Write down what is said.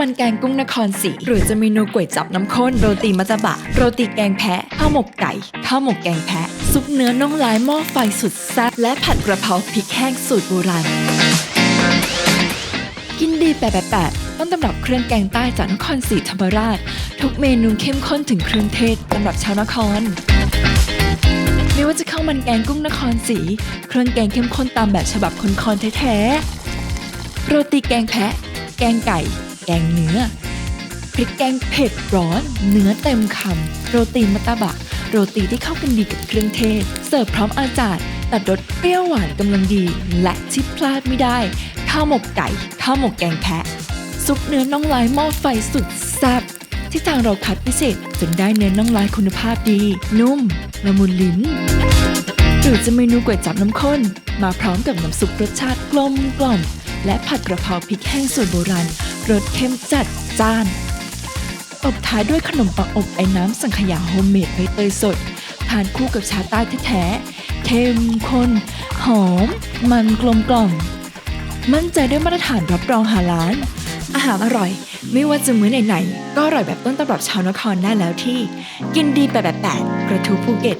มันแกงกุ้งนครศรีหรือจะเมนูก๋วยจับน้ำข้นโรตีมัตตบะ โรตีแกงแพะข้าวหมกไก่ข้าวหมกแกงแพะ ซุปเนื้อน่องลายหม้อไฟสุดแซ่บและผัดกระเพราพริกแห้งสูตรโบราณกินดีแปดต้นตำรับเครื่องแกงใต้จากนครศรีธรรมราช ทุกเมนูเข้มข้นถึงเครื่องเทศสำหรับชาวนครไม่ว่าจะข้าวมันแกงกุ้งนครศรีเครื่องแกงเข้มข้นตามแบบฉบับคนคอนแท้ๆโรตีแกงแพะ แกงไก่ แกงเนื้อ พริกแกงเผ็ดร้อน เนื้อเต็มคำโรตีมัตตบะ โรตีที่เข้ากันดีกับเครื่องเทศ เสิร์ฟพร้อมอาจารย์ตัดรสเปรี้ยวหวานกำลังดี และที่พลาดไม่ได้ ข้าวหมกไก่ ข้าวหมกแกงแพะ ซุปเนื้อน่องลายหม้อไฟสุดแซ่บที่ทางเราคัดพิเศษจนได้เนื้อน่องลายคุณภาพดี นุ่มละมุนลิ้นหรือจะเมนูก๋วยจับน้ำข้น มาพร้อมกับน้ำซุปรสชาติกลมกล่อม และผัดกระเพราพริกแห้งสูตรโบราณ รสเข้มจัดจ้านตบท้ายด้วยขนมปังอบไอ้น้ำสังขยาโฮมเมดใบเตยสด ทานคู่กับชาใต้แท้ๆเข้มข้น หอม มันกลมกล่อม มั่นใจด้วยมาตรฐานรับรองหาล้าน อาหารอร่อย ไม่ว่าจะมื้อไหนๆก็อร่อยแบบต้นตำรับชาวนครได้แล้วที่ กินดีแปดแปดกระทู้ภูเก็ต